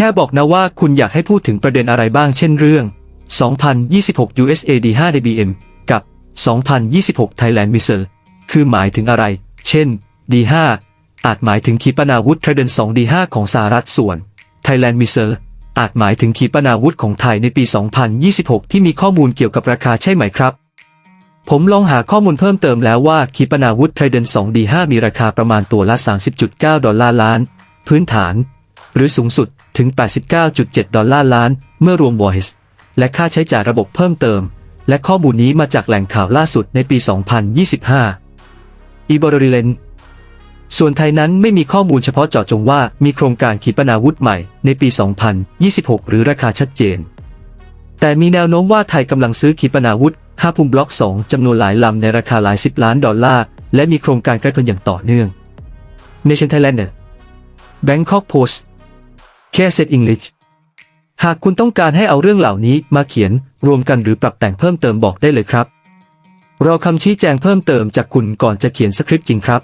แค่บอกนะว่าคุณอยากให้พูดถึงประเด็นอะไรบ้างเช่นเรื่อง 2026 USA D5 DBM กับ 2026 Thailand Missile คือหมายถึงอะไร เช่น D5 อาจหมายถึงขีปนาวุธ Trident 2 D5 ของสหรัฐส่วน Thailand Missile อาจหมายถึงขีปนาวุธของไทยในปี 2026 ที่มีข้อมูลเกี่ยวกับราคาใช่ไหมครับ ผมลองหาข้อมูลเพิ่มเติมแล้วว่าขีปนาวุธ Trident 2 D5 มีราคาประมาณตัวละ 30.9 ดอลลาร์ล้าน พื้นฐาน หรือสูงสุดถึง 89.7 ดอลลาร์ล้าน เมื่อรวมวอ h ์และค่าใช้จ่ายระบบเพิ่มเติม และข้อมูลนี้มาจากแหล่งข่าวล่าสุดในปี 2025 อีบอร์ริเลนส่วนไทยนั้นไม่มีข้อมูลเฉพาะเจาะจงว่ามีโครงการขีปนาวุธใหม่ในปี 2026 หรือราคาชัดเจน แต่มีแนวโน้มว่าไทยกำลังซื้อขีปนาวุธ5ภูมิบล็อก 2 จำนวนหลายลำในราคาหลายสิบล้านดอลลาร์ และมีโครงการกระตุ้นอย่างต่อเนื่อง Nation Thailand Bangkok Post k s e t English หากคุณต้องการให้เอาเรื่องเหล่านี้มาเขียนรวมกันหรือปรับแต่งเพิ่มเติมบอกได้เลยครับ รอคำชี้แจงเพิ่มเติมจากคุณก่อนจะเขียนสคริปต์จริงครับ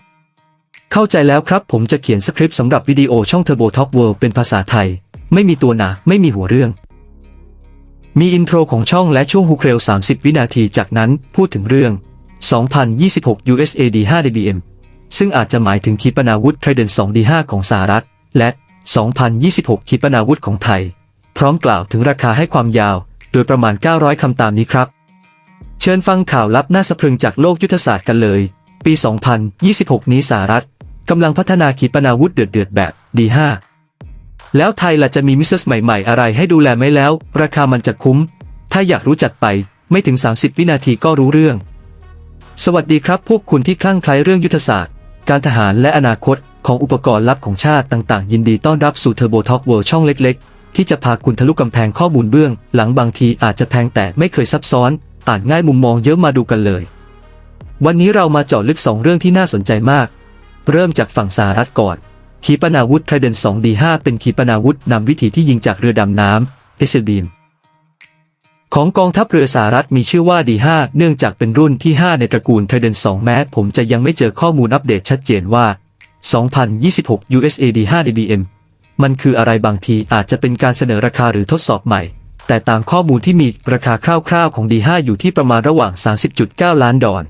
เข้าใจแล้วครับผมจะเขียนสคริปต์สำหรับวิดีโอช่อง Turbo Talk World เป็นภาษาไทย ไม่มีตัวหนาไม่มีหัวเรื่อง มีอินโทรของช่องและช่วงฮุกเร็ว30 วินาทีจากนั้นพูดถึงเรื่อง 2026 USAD 5 DBM ซึ่งอาจจะหมายถึงขีปนาวุธ Trident 2 D5 ของสหรัฐ และ 2026 ขีปนาวุธของไทย พร้อมกล่าวถึงราคาให้ความยาว โดยประมาณ 900 คำตามนี้ครับ เชิญฟังข่าวลับน่าสะพรึงจากโลกยุทธศาสตร์กันเลย ปี 2026 นี้สหรัฐกำลังพัฒนาขีปนาวุธเดือดๆแบบ D5 แล้วไทยล่ะจะมีมิสซิสใหม่ๆ อะไรให้ดูแลไหมแล้ว ราคามันจะคุ้ม ถ้าอยากรู้จัดไป ไม่ถึง 30 วินาทีก็รู้เรื่อง สวัสดีครับพวกคุณที่คลั่งไคล้เรื่องยุทธศาสตร์ การทหารและอนาคต ของอุปกรณ์ลับของชาติต่างๆ ยินดีต้อนรับสู่เทอร์โบท็อกเวิลช่องเล็ก ๆ ที่จะพาคุณทะลุกำแพงข้อมูลเบื้อง หลังบางทีอาจจะแพงแต่ไม่เคยซับซ้อน อ่านง่ายมุมมองเยอะมาดูกันเลย วันนี้เรามาเจาะลึกสองเรื่องที่น่าสนใจมาก เริ่มจากฝั่งสหรัฐก่อน ขีปนาวุธ Trident 2 D5 เป็นขีปนาวุธนำวิถีที่ยิงจากเรือดำน้ำเอเซบีมของกองทัพเรือสหรัฐมีชื่อว่า D5 เนื่องจากเป็นรุ่นที่ 5 ในตระกูล Trident 2แม้ผมจะยังไม่เจอข้อมูลอัปเดตชัดเจนว่า 2026 USA D5 DBM มันคืออะไรบางทีอาจจะเป็นการเสนอราคาหรือทดสอบใหม่ แต่ตามข้อมูลที่มีราคาคร่าวๆของ D5 อยู่ที่ประมาณระหว่าง 30.9 ล้านดอลลาร์